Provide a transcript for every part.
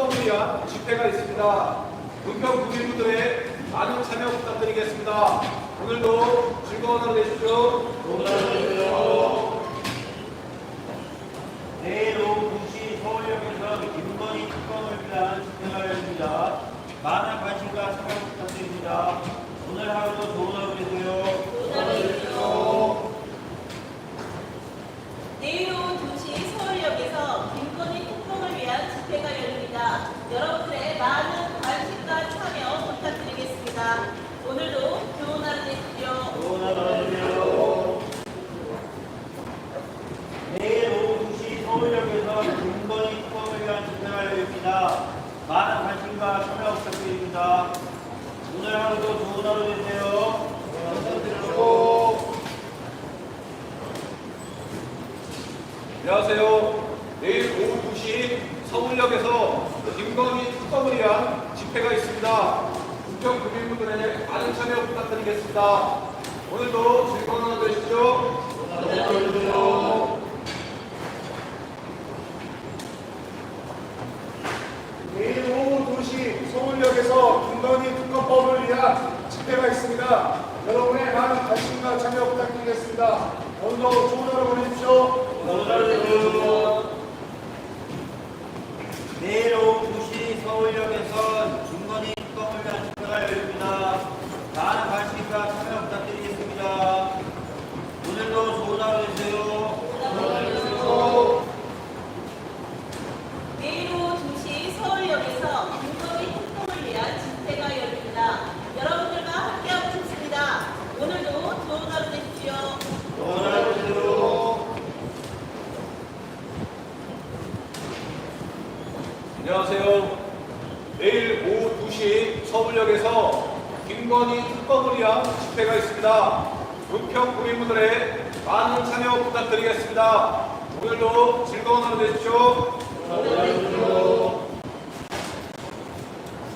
특검을 위한 집회가 있습니다. 은평 국민분들의 많은 참여 부탁드리겠습니다. 오늘도 즐거운 하루 되십시오. 되세요. 내일 오후 2시 서울역에서 김건희 특검을 위한 집회가 열립니다. 많은 관심과 참여 부탁드립니다. 오늘 하루도 좋은 하루 되세요. 좋은 하루 되십시오. 내일 오후 2시 서울역에서 김건희 특검을 위한 집회가 열립니다. 여러분들의 많은 관심과 참여 부탁드리겠습니다. 오늘도 좋은 하루 되십시오. 좋은 하루 되세요. 내일 오후 2시 서울역에서 김건희 특검을 위한 집회가 열립니다. 많은 관심과 참여 부탁드립니다. 오늘 하루도 좋은 하루 되세요. 안녕하세요. 안녕하세요. 내일 오후 2시 서울역에서 김건희 특검을 위한 집회가 있습니다. 부평 국민분들의 많은 참여 부탁드리겠습니다. 오늘도 즐거운 하루 되십시오. 내일 오후 2시 서울역에서 김건희 특검법을 위한 집회가 있습니다. 여러분의 많은 관심과 참여 부탁드리겠습니다. 좋은 하루 보내십시오. 내일 오후 2시 서울역에서 김건희 특검을 위한 집회가 열립니다. 많은 관심과 참여 부탁드리겠습니다. 오늘도 좋은 하루 되세요. 내일 오후 2시 서울역에서 김건희 특검을 위한 집회가 열립니다. 여러분들과 함께하고 싶습니다. 오늘도 좋은 하루 되십시오. 좋은 하루 되세요. 안녕하세요. 내일 오후 2시 서울역에서 위한 집회가 있습니다. 은평 국민분들의 많은 참여 부탁드리겠습니다. 오늘도 즐거운 하루 되십시오.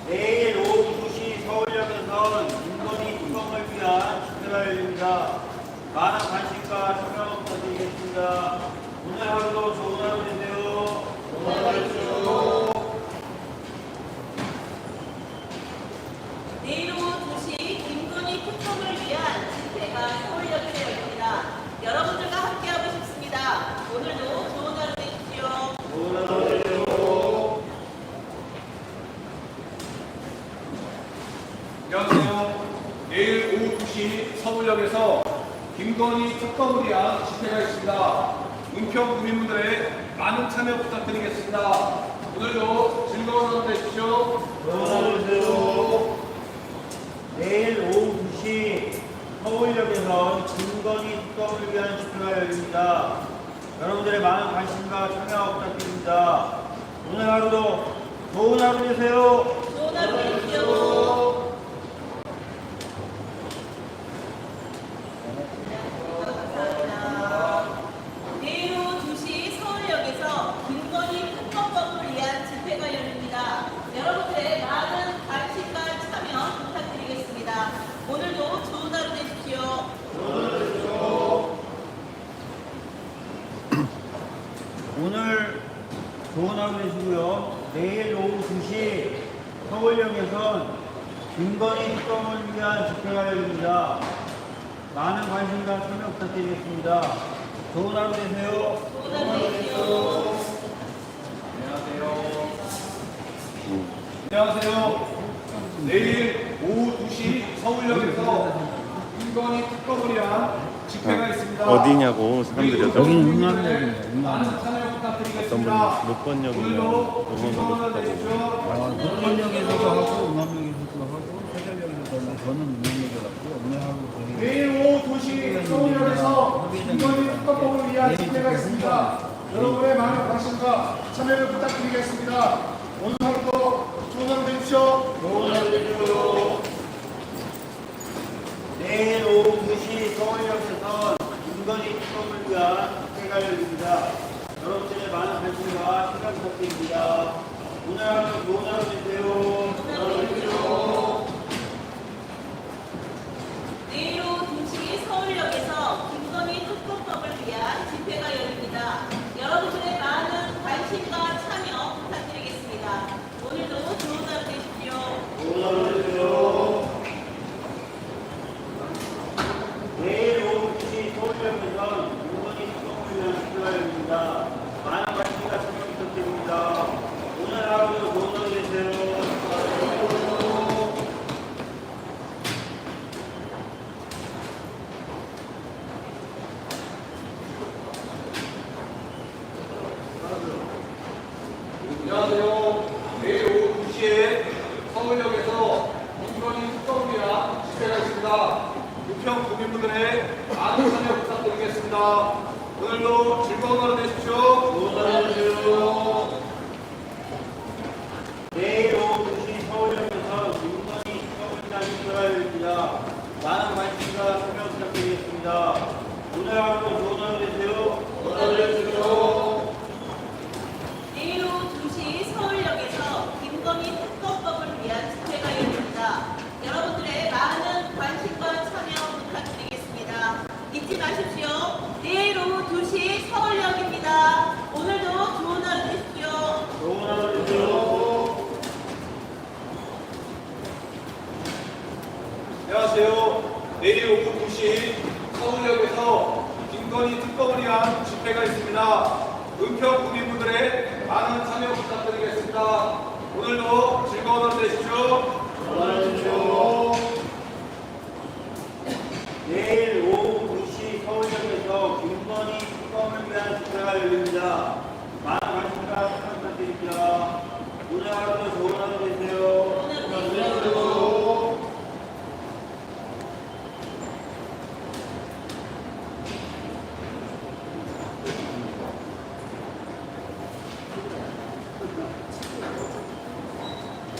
내일 오후 2시 서울역에서 김건희 특검을 위한 집회가 열립니다. 많은 관심과 참여 부탁드리겠습니다. 오늘 하루도 좋은 하루 되세요. 내일 오후 2시 특검을 위한 집회가 서울역에서 열립니다. 여러분들과 함께하고 싶습니다. 오늘도 좋은 하루 되십시오. 좋은 하루 되세요. 안녕하세요. 내일 오후 2시 서울역에서 김건희 특검을 위한 집회가 있습니다. 은평 국민분들의 많은 참여 부탁드리겠습니다. 오늘도 즐거운 하루 되십시오. 좋은 하루 되세요. 내일 오후 2시 서울역에서 김건희 특검을 위한 집회가 열립니다. 여러분들의 많은 관심과 참여 부탁드립니다. 오늘 하루도 좋은 하루 되세요. 좋은 하루 되십시오. 감사합니다. 내일 오후 2시 서울역에서 김건희 특검법을 위한 집회가 열립니다. 여러분들의 많은 관심과 참여 부탁드리겠습니다. 오늘도 좋은 하루 되십시오. 오늘 좋은 하루 되시고요. 내일 오후 2시 서울역에선 김건희 특검을 위한 집회가 열립니다. 많은 관심과 참여 부탁드리겠습니다. 좋은 하루 되세요. 좋은 하루 되십시오. 안녕하세요. 안녕하세요. 내일 오후 2시 서울역에서 김건희 특검을 위한 집회가 있습니다. 어디냐고 사람들이 여기 많은 참여. 어떤 분 녹번역이면 오늘도 응원하고 싶다고. 아, 노건역에서도 하고 응암역에서도 하고 저는 하고 내일 오후 2시 서울역에서 김건희 특검법을 위한 집회가 있습니다. 여러분의 많은 관심과 참여를 부탁드리겠습니다. 오늘 하루도 좋은 하루 되십시오. 좋은 하루 되세요. 내일 오후 2시 서울역에서 김건희 특검을 위한 집회가 열립니다. 여러분들의 많은 관심과 시간 부탁드립니다. 오늘 하루 좋은 하루 되세요. 내일 오후 2시 서울역에서 김건희 특검법을 위한 집회가 열립니다. 여러분들의 많은 관심과 참여 부탁드리겠습니다. 오늘도 좋은 하루 되십시오. 좋은 하루 되세요. 내일 오후 2시 서울역에서 김건희 특검을 위한 집회가 열립니다. 많은 관심과 참여 부탁드립니다. 오늘 하루도 좋은 하루 되세요. 안녕하세요. 내일 오후 2시에 서울역에서 김건희 특검을 위한 집회가 있습니다. 부평 국민분들의 많은 참여 부탁드리겠습니다. 오늘도 즐거운 하루 되십시오. 좋은 하루 되세요. 내일 오후 2시 서울역에서 김건희 특검을 위한 집회가 열립니다. 많은 관심과 참여 부탁드리겠습니다. 오늘 하루도 좋은 하루 되세요. 좋은 하루 되세요. 내일 오후 2시 서울역에서 김건희 특검법을 위한 집회가 열립니다. 여러분들의 많은 관심과 참여 부탁드리겠습니다. 잊지 마십시오. 내일 오후 2시 서울역입니다. 오늘도 좋은 하루 되십시오. 좋은 하루 되세요. 안녕하세요. 2시 서울역에서 김건희 특검을 위한 집회가 있습니다. 은평 국민분들의 많은 참여 부탁드리겠습니다. 오늘도 즐거운 하루 되십시오. 안녕하세요. 내일 오후 2시 서울역에서 김건희 특검을 위한 집회가 열립니다. 많은 관심과 참여 부탁드립니다. 오늘 하루도 좋은 하루 되세요. 오늘 되십시오.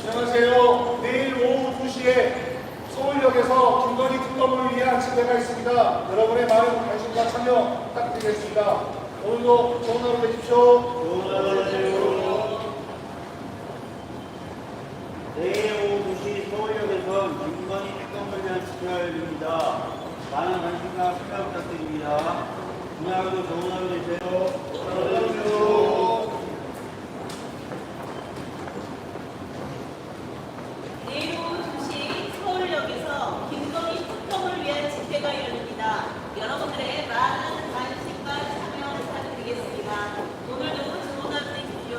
안녕하세요. 내일 오후 2시에 서울역에서 김건희 특검을 위한 집회가 있습니다. 여러분의 많은 관심과 참여 부탁드리겠습니다. 오늘도 좋은 하루 되십시오. 좋은 하루 되세요. 내일 오후 2시 서울역에서 김건희 특검을 위한 집회가 열립니다. 많은 관심과 참여 부탁드립니다. 오늘 하루도 좋은 하루 되세요. 좋은 하루 되세요. 내일 오후 2시 서울역에서 김건희 특검을 위한 집회가 열립니다. 여러분들의 많은 관심과 참여 부탁드리겠습니다. 오늘도 좋은 하루 되십시오.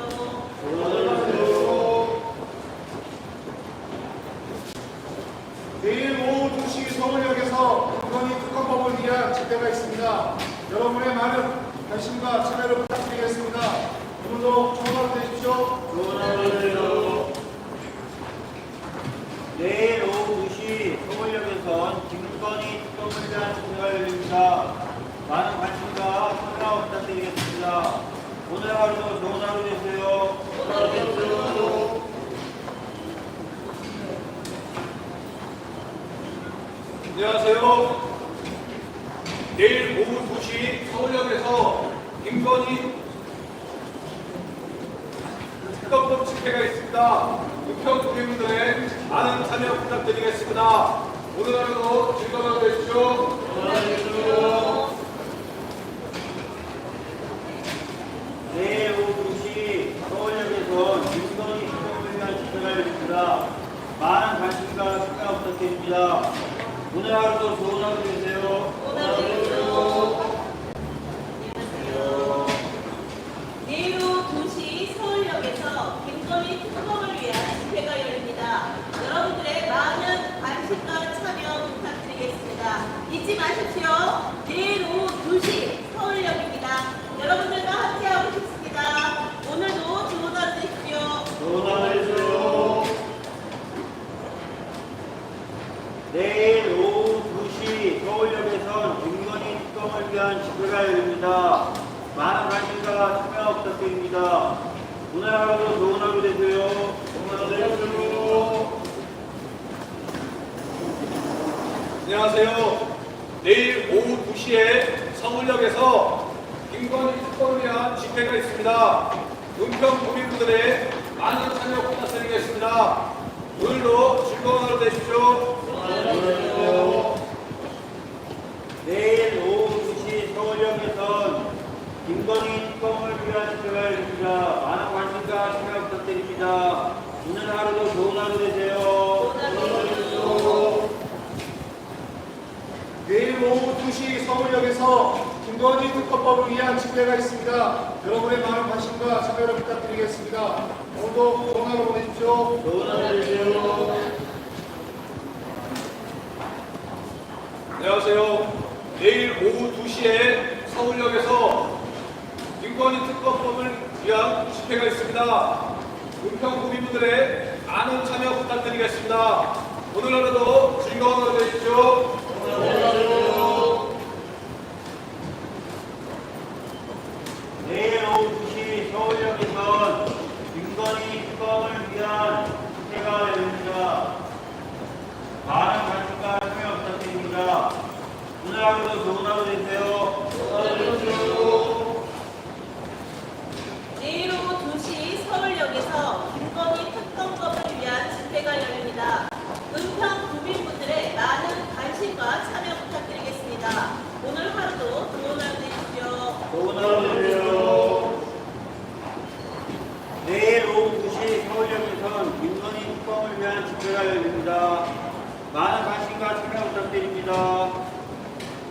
좋은 하루 되세요. 내일 오후 2시 서울역에서 김건희 특검법을 위한 집회가 있습니다. 많은 관심과 참여를 부탁드리겠습니다. 오늘도 하루 되십시오. 좋은 하루 되세요. 내일 오후 2시 서울역에선 김건희 특검을 위한 집회가 열립니다. 많은 관심과 참여 부탁드리겠습니다. 오늘 하루도 좋은 하루 되세요. 좋은 하루 되세요. 안녕하세요. 내일 오후 2시 서울역에서 김건희 특검법 집회가 있습니다. 은평 국민분들의 많은 참여 부탁드리겠습니다. 오늘 하루도 즐거운 하루 되십시오. 내일 오후 2시 서울역에서 김건희 특검을 위한 집회가 열립니다. 많은 관심과 참여 부탁드립니다. 오늘 하루도 좋은 하루 되세요. 많은 관심과 참여 부탁드립니다. 오늘 하루도 좋은 하루 되세요. 되세요. 안녕하세요. 내일 오후 2시에 서울역에서 김건희 특검을 위한 집회가 있습니다. 은평 구민분들의 많은 참여 부탁드리겠습니다. 오늘도 즐거운 하루 되십시오. 내일 오후 2시 서울역에선 김건희 특검을 위한 집회가 열립니다. 많은 관심과 참여 부탁드립니다. 오늘 하루도 좋은 하루 되세요. 내일 오후 2시 서울역에서 김건희 특검법을 위한 집회가 있습니다. 여러분의 많은 관심과 참여를 부탁드리겠습니다. 오늘도 하루 보내십시오. 안녕하세요. 내일 오후 2시에 서울역에서 김건희 특검법을 위한 집회가 있습니다. 은평 구민분들의 많은 참여 부탁드리겠습니다. 오늘 하루도 즐거운 하루 되십시오. 내일 오후 2시 서울역에선 김건희 특검을 위한 집회가 열립니다. 많은 관심과 참여 부탁드립니다. 오늘 하루도 좋은 하루 되세요. 내일 오후 2시 서울역에서 김건희 특검법을 위한 집회가 열립니다. 은평 구민분들의 많은 관심과 참여 부탁드리겠습니다. 오늘 하루도 좋은 하루 되십시오. 좋은 하루 되세요. 내일 오후 2시 서울역에선 김건희 특검을 위한 집회가 열립니다. 많은 관심과 참여 부탁드립니다.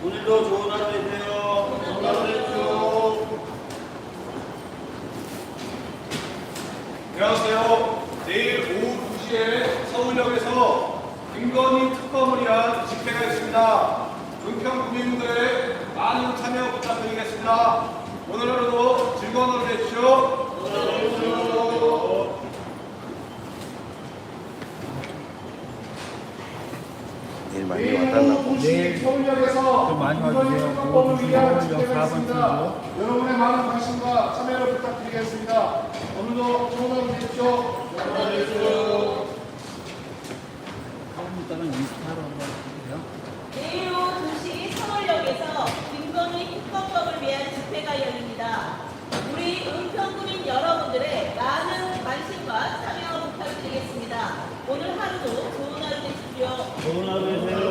오늘도 좋은 하루 되세요. 좋은 하루 되십시오. 안녕하세요. 내일 오후 2시에 서울역에서 김건희 특검을 위한 집회가 있습니다. 은평 구민분들의 많은 참여 부탁드리겠습니다. 오늘 하루도 즐거운 하루 되십시오. 많이 와달라고. 네. 서울역에서 많이 와주세요. 보호주시고 서울역 4번 여러분의 많은 관심과 참여를 부탁드리겠습니다. 오늘도 좋은 하루 되십시오. 다음부터는 인스타로 한번 해주세요. 내일 오후 2시 서울역에서 김건희 특검법을 위한 집회가 열립니다. 우리 은평구민 여러분들의 많은 관심과 참여 부탁드리겠습니다. 오늘 하루도 좋은 하루 되십시오. Una vez